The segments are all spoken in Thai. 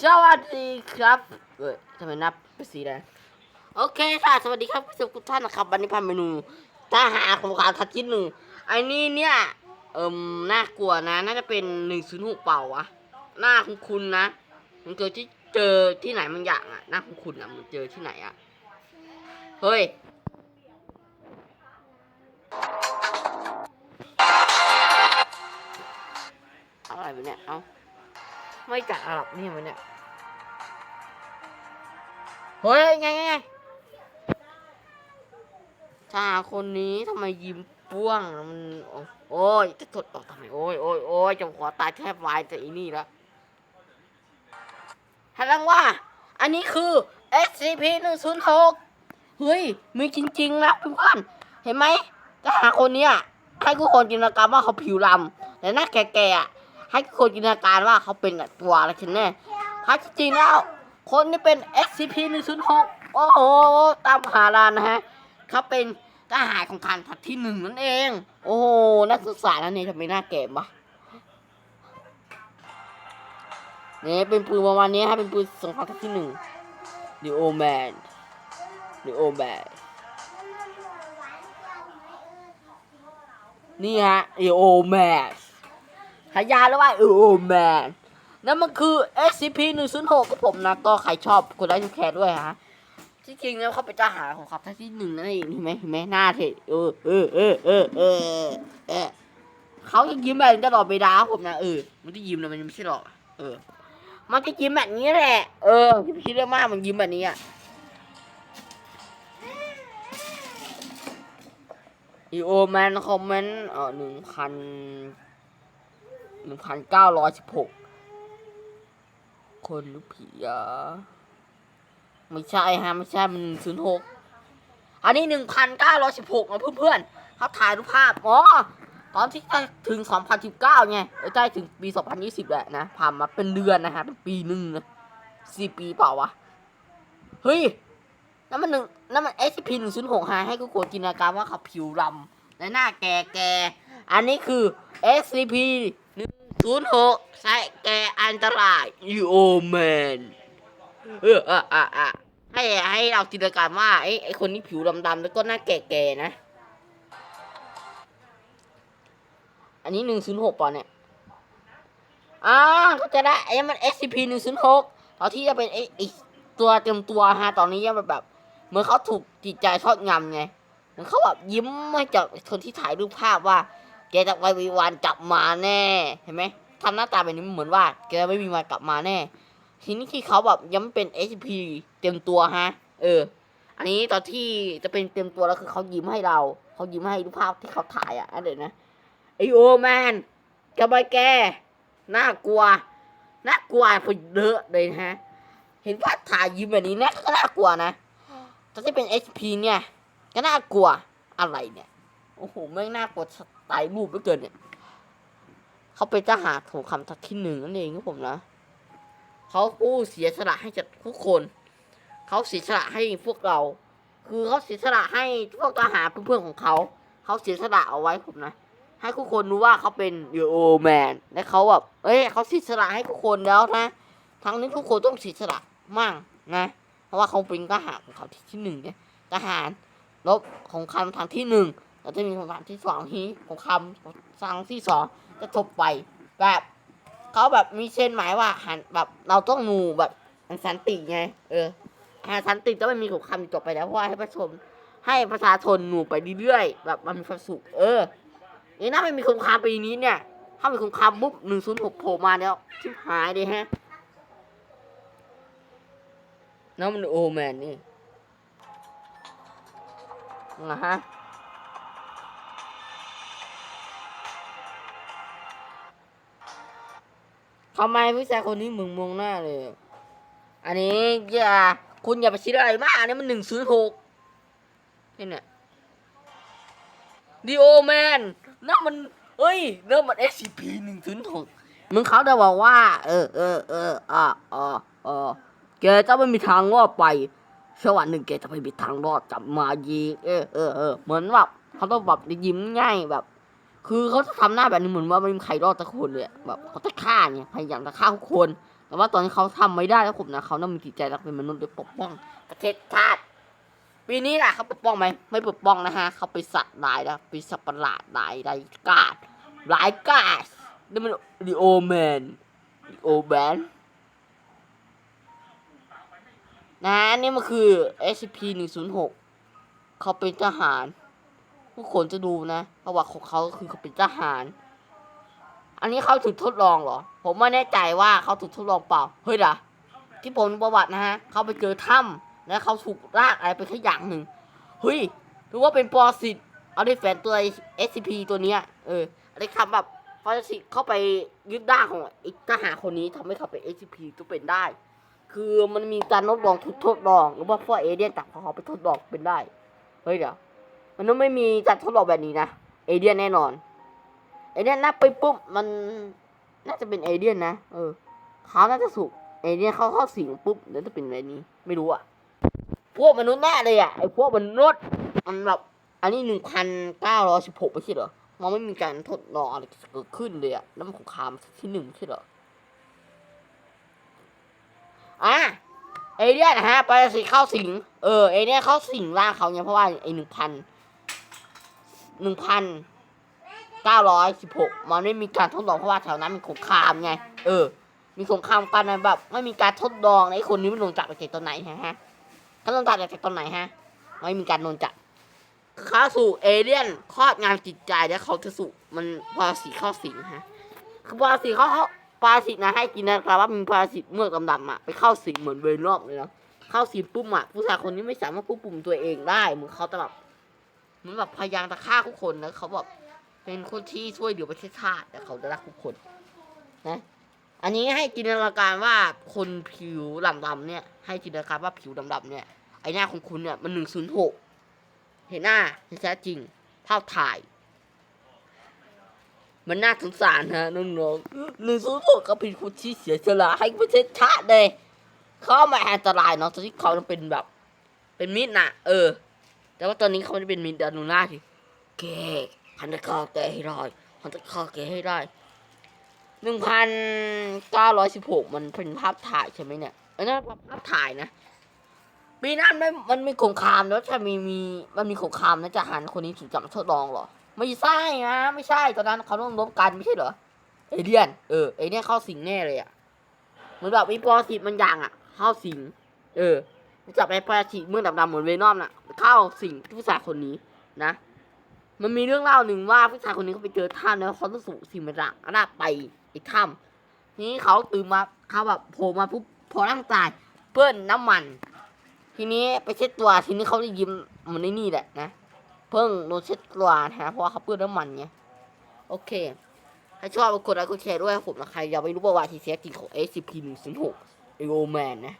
สวัสดีครับเอ้ยทำไมนับเป็นสีแดงโอเคค่ะ สวัสดีครับผู้ชมทุกท่านนะครับ วันนี้พาเมนูถ้าหาของขาวทัดที่หนึ่งไอ้นี่เนี่ย เอิมน่ากลัวนะ น่าจะเป็นหนึ่งศูนย์หกเป่าวะหน้าคุ้นคุณนะ มันเกิดที่เจอที่ไหนบางอย่างอะหน้าคุ้นคุณอะมันเจอที่ไหนอะเฮ้ยอะไรวะเนี่ย เอ้า ไม่จากอาหรับนี่มันเนี่ยเฮ้ยไงไงไงชาคนนี้ทำไมยิ้มป้วงมันโอ้ยจะถดออกทำไมโอ้ยโอ้ยโอ้ยจะขอตายแทบวายจะอีนี่แล้วฮัลโหลว่า อันนี้คือ SCP 1 0 6เฮ้ย มีจริงๆนะเพื่อนเห็นไหมทหาคนเนี้ยให้ทุกคนจินตนาการว่าเขาผิวดำแต่หน้าแก่ๆอะ ให้คนจินตนาการว่าเขาเป็นตัวอะไรกันแน่ถ้าจริงแล้ว คนนี้เป็น SCP 1 0 6โอ้โห ตามหาลานนะฮะเขาเป็นทหารของทานทัพที่หนึ่งนั่นเอง โอ้โหนักศึกษาแล้วนี่ทำไมน้าแก่ปะนี่เป็นปืนประมาณนี้ฮะเป็นปืนสงครามทัพที่หนึ่ง The Old Man The Old Man นี่ฮะ The Old Man ขายาแล้วว่า The Old Man นั่นมันคือ SCP 1 0 6กับผมนะ ก็ใครชอบกดไลค์กดแชร์ด้วยฮะ ที่จริงแล้วเขาเป็นทหารของขับท่านที่หนึ่งนั่นเองเห็นไหมเห็นไหมหน้าเท่เออเออเออเออเออเออเขาจะยิ้มแบบนี้ตลอดเวลาผมนะเออมันจะยิ้มนะมันไม่ใช่หรอกเออ มันจะยิ้มแบบนี้แหละ เออคิดเรื่องมากมันยิ้มแบบนี้อะอีโอแมนคอมเมนต์เออหนึ่งพัน หนึ่งพันเก้าร้อยสิบหกคนหรือผีอะไม่ใช่ฮะไม่ใช่มันศูนย์หกอันนี้หนึ่งพันเก้าร้อยสิบหกนะเพื่อนๆเขาถ่ายรูปภาพอ๋อตอนที่ใกล้ถึงสองพันสิบเก้าไงใกล้ถึงปีสองพันยี่สิบแหละนะผ่านมาเป็นเดือนนะฮะเป็นปีหนึ่งนะสี่ปีเปล่าวะเฮ้ยนั่นมันหนึ่งนั่นมัน SCP หนึ่งศูนย์หกฮะให้กูโกรธจินตนาการว่าเขาผิวดำและหน้าแก่แก่อันนี้คือ SCP ศูนย์หกใช่แกอันตราย you old man เอออะอะอะให้ให้เราจินตนาการว่าไอ้ไอ้คนนี้ผิวดำๆแล้วก็หน้าแก่ๆนะ อันนี้หนึ่งศูนย์หกป่ะเนี่ยอ่าก็จะได้ไอ้มัน SCP หนึ่งศูนย์หกตอนที่จะเป็นไอ้ไอ้ตัวเต็มตัวฮะตอนนี้ยังแบบ เหมือนเขาถูกจิตใจทอดงำไงเหมือนเขาแบบยิ้มให้กับคนที่ถ่ายรูปภาพว่า แกจะไปวิวันกลับมาแน่ เห็นไหมทำหน้าตาแบบนี้เหมือนว่าแกไม่มีวันกลับมาแน่ทีนี้ที่เขาแบบย้ำเป็น HP เต็มตัวฮะ เออ อันนี้ตอนที่จะเป็นเต็มตัวแล้วคือเขายิ้มให้เรา เขายิ้มให้รูปภาพที่เขาถ่ายอะอันเดี๋ยวนะไอโอแมนกระบายแกน่ากลัวน่ากลัวพอเยอะเลยฮะ เห็นภาพถ่ายยิ้มแบบนี้นะก็น่ากลัวนะตอนที่เป็น HP เนี่ยก็น่ากลัวอะไรเนี่ย โอ้โหแม่งน่ากลัวสไตล์รูปเหลือเกินเนี่ยเขาเป็นทหารของคำทัดที่หนึ่งนั่นเองครับผมนะเขาผู้เสียสละให้กับทุกคนเขาเสียสละให้พวกเรา คือเขาเสียสละให้พวกทหารเพื่อนๆของเขาเขาเสียสละเอาไว้ผมนะ ให้ทุกคนรู้ว่าเขาเป็นยูโอแมนและเขาแบบเอ้ยเขาเสียสละให้ทุกคนแล้วนะ ทั้งนี้ทุกคนต้องเสียสละมั่งนะ เพราะว่าเขาเป็นทหารของเขาที่ที่หนึ่งเนี่ยทหารรบของคำทางที่หนึ่ง แล้วจะมีของคำที่สองที่ของคำทางที่สองจะจบไปแบบเขาแบบมีเช่นหมายว่าหันแบบเราต้องหนูแบบอันสันติไง เออหาสันติต้องไม่มีสงครามจบไปแล้วเพราะให้ประชาชนให้ประชาชนหนูไปเรื่อยๆแบบมันมีความสุขเออนี่ถ้าไม่มีสงครามปีนี้เนี่ย ถ้ามีสงครามปุ๊บหนึ่งศูนย์หกโผล่มาแล้วชิบหายเลยฮะน้ำมันโอแมนนี่นะฮะ ทำไมผู้ชายคนนี้มึงมองหน้าเลย อันนี้อย่าคุณอย่าไปคิดอะไรมากอันนี้มันหนึ่งศูนย์หกนี่เนี่ยดีโอแมนนั่นมันเอ้ยนั่นมัน SCP หนึ่งศูนย์หกมึงเขาจะบอกว่า เออเออเอออะอะอะแกจะไม่มีทางรอดไปสักวันหนึ่งแกจะไม่มีทางรอดกลับมายีกเออเออเออเหมือนแบบเขาต้องแบบยิ้มง่ายแบบ คือเขาจะทำหน้าแบบนี้เหมือนว่าไม่มีใครรอดสักคนเลยแบบเขาจะฆ่าเนี่ยพยายามจะฆ่าทุกคน แต่ว่าตอนนี้เขาทำไม่ได้แล้วผมนะเขาต้องมีจิตใจรักเป็นมนุษย์โดยปกป้อง ประเทศชาติปีนี้แหละเขาปกป้องไหมไม่ปกป้องนะฮะเขาไปสัตว์ร้ายนะเป็นสัตว์ประหลาดร้ายร้ายกาดร้ายกาดนี่มันดิโอแมนดิโอแมนนะนี่มันคือ SCP 106เขาเป็นทหาร ผู้คนจะดูนะประวัติของเขาก็คือเขาเป็นทหาร อันนี้เขาถูกทดลองเหรอ ผมไม่แน่ใจว่าเขาถูกทดลองเปล่า เฮ้ยดะที่ผมประวัตินะฮะ เขาไปเจอถ้ำแล้วเขาถูกลากอะไรไปแค่อย่างหนึ่ง เฮ้ยถือว่าเป็นปรสิต เอาได้แฝงตัว SCP ตัวเนี้ย เอออะไรคำแบบปรสิตเข้าไปยึดด้าของไอ้ทหารคนนี้ทำให้เขาเป็น SCP ตัวเป็นได้ คือมันมีการทดลองทดลอง หรือว่าพวกเอเดียนจับเขาไปทดลองเป็นได้ เฮ้ยเดี๋ยว มันต้องไม่มีการทดลองแบบนี้นะ เอเดียนแน่นอน เอเดียนนับไปปุ๊บมันน่าจะเป็นเอเดียนนะ เออเขาน่าจะสุกเอเดียนเขาเข้าสิงปุ๊บเดี๋ยวจะเป็นอะไรนี้ ไม่รู้อะ พวกมนุษย์แน่เลยอะ ไอพวกมนุษย์มันแบบ อันนี้หนึ่งพันเก้าร้อยสิบหกไม่ใช่เหรอ มันไม่มีการทดลองอะไรเกิดขึ้นเลยอะแล้วมันสงคามที่หนึ่งไม่ใช่เหรอ อะเอเดียนนะฮะไปสิเข้าสิง เออ เอเดียนเข้าสิงร่างเขาเนี่ยเพราะว่าไอหนึ่งพัน หนึ่งพันเก้าร้อยสิบหกมันไม่มีการทดลองเพราะว่าแถวนั้นมีสงครามไง เออ มีสงครามกันนะแบบ ไม่มีการทดลองไอ้คนนี้มันโดนจับไปจากตอนไหนฮะฮะเขาโดนจับจากตอนไหนฮะ ไม่มีการโดนจับเข้าสู่เอเลี่ยนครอบงานจิตใจแล้วเขาจะสู่มันปรสิตเข้าสิงฮะ คือปรสิตเขาเขาปรสิตนะให้กินนะครับว่ามีปรสิตเมือกดำๆอะไปเข้าสิงเหมือนเวรอบเลยนะเข้าสิงปุ๊บอะผู้ชายคนนี้ไม่สามารถควบคุมตัวเองได้เหมือนเขาจะแบบ มือนแบบพยายามจะฆ่าทุกคนนะเขาแบบเป็นคนที่ช่วยเหลือประเทศชาติแต่เขาจะรักทุกคนนะ อันนี้ให้จินตนาการว่าคนผิวดำๆเนี่ย ให้จินตนาการว่าผิวดำๆเนี่ยไอหน้าของคุณเนี่ยมันหนึ่งศูนย์หกเห็นหน้าแท้จริงภาพถ่าย มันน่าสงสารฮะน้องๆหนึ่งศูนย์หกก็เป็นคนที่เสียสละให้ประเทศชาติเลยเขามาอันตรายเนาะตอนที่เขาเป็นแบบ เป็นมิตรนะเออ แต่ว่าตอนนี้เขาไม่ได้เป็นมิตรเดยวดูน้าทีแกพันจะฆ่าแกให้ได้พันจะฆ่าแกให้ได้หนึ่งพันเก้าร้อยสิบหกมันเป็นภาพถ่ายใช่ไหมเนี่ยอันนั้นภาพถ่ายนะปีนั้นไม่มันมีสงครามแล้วถ้ามีมีมันมีสงครามนะจะหันคนนี้ถูกจับมาทดลองเหรอ ไม่ใช่นะไม่ใช่ตอนนั้นเขาต้องลบกันไม่ใช่เหรอเอเดียนเออเอเดียนเข้าสิงแน่เลยอะเหมือนแบบมีปรสิตมันอย่างอะ เข้าสิง เออ จับไปปรสิตเมื่อดำๆเหมือนเวนอมน่ะ เข้าสิงผู้ชายคนนี้นะ มันมีเรื่องเล่าหนึ่งว่าผู้ชายคนนี้เขาไปเจอถ้ำแล้วเขาต้องสูงสิ่งประหลาดน่าไปอีกถ้ำทีนี้เขาตื่นมาเขาแบบโผล่มาปุ๊บพอร่างกายเปื้อนน้ำมัน ทีนี้ไปเช็ดตัวทีนี้เขาได้ยิ้มเหมันในนี่แหละนะเพิ่งโดนเช็ดตัวนะเพราะว่าเขาเปื้อนน้ำมันไงโอเคถ้าชอบกดไลค์กดแชร์ด้วยผมนะใครอยากไปรู้ประวัติที่แท้จริงของ SCP 1 0 6 e o m a n นะ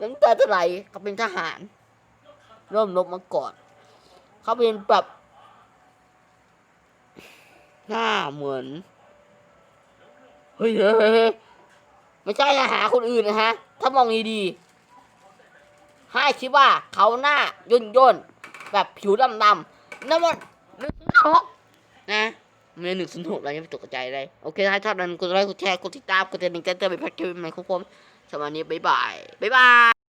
น้ำตาจะไหลเขาเป็นทหารริ่มลบมาก่อน เขาเป็นแบบหน้าเหมือน เฮ้ยไม่ใช่นะหาคนอื่นนะฮะ ถ้ามองดีๆให้คิดว่าเขาหน้าย่นย่นๆแบบผิวดำดำๆนั่นมันนึ่งศูนกนะไม่หนึ่งศูนย์หกอะไรไม่ตกใจเลย โอเคถ้าชอบนั้นกดไลค์กดแชร์กดติดตามกดกระดิ่งแจ้งเตือนไปพักเกันใหม่ของผม สำหรับวันนี้บ๊ายบาย บ๊ายบาย